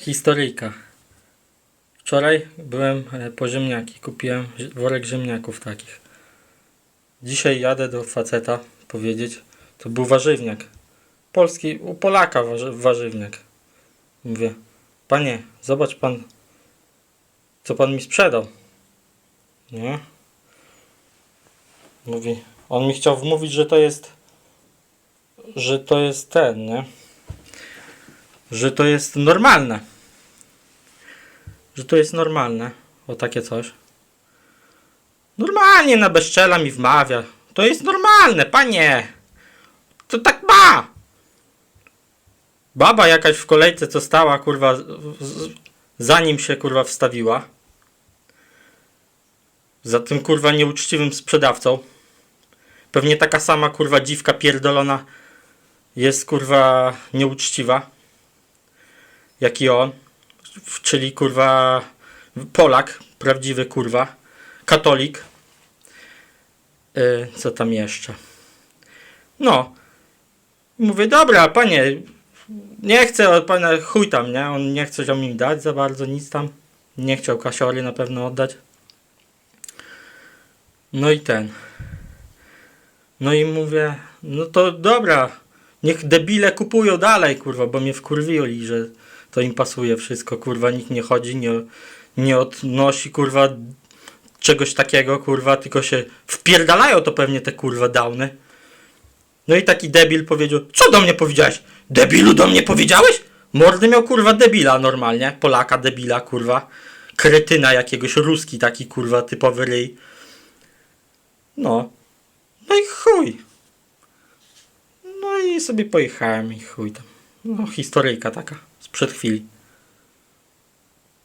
Historyjka. Wczoraj byłem e, po ziemniaki. Kupiłem worek ziemniaków takich. Dzisiaj jadę do faceta powiedzieć. To był warzywniak. Polski, u Polaka warzy, warzywniak. Mówię, panie, zobacz pan, co pan mi sprzedał. Nie? Mówi, on mi chciał wmówić, że to jest, że to jest ten, nie? Że to jest normalne. Że to jest normalne. O takie coś. Normalnie na bezczela mi wmawia. To jest normalne, panie. To tak ma. Baba jakaś w kolejce, co stała, kurwa, zanim się, kurwa, wstawiła. Za tym, kurwa, nieuczciwym sprzedawcą. Pewnie taka sama, kurwa, dziwka pierdolona jest, kurwa, nieuczciwa. Jak i on. Czyli, kurwa, Polak, prawdziwy, kurwa. Katolik. Yy, co tam jeszcze? No. Mówię, dobra, panie, nie chcę od pana chuj tam, nie? On nie chce mi dać za bardzo, nic tam. Nie chciał kasiory na pewno oddać. No i ten. No i mówię, no to dobra, niech debile kupują dalej, kurwa, bo mnie wkurwili, że to im pasuje wszystko, kurwa, nikt nie chodzi, nie, nie odnosi, kurwa, czegoś takiego, kurwa, tylko się wpierdalają to pewnie te, kurwa, downy. No i taki debil powiedział, co do mnie powiedziałeś? Debilu do mnie powiedziałeś? Mordy miał, kurwa, debila normalnie, Polaka debila, kurwa, kretyna jakiegoś, ruski taki, kurwa, typowy ryj. No. No i chuj. No i sobie pojechałem i chuj tam. No, historyjka taka sprzed chwili.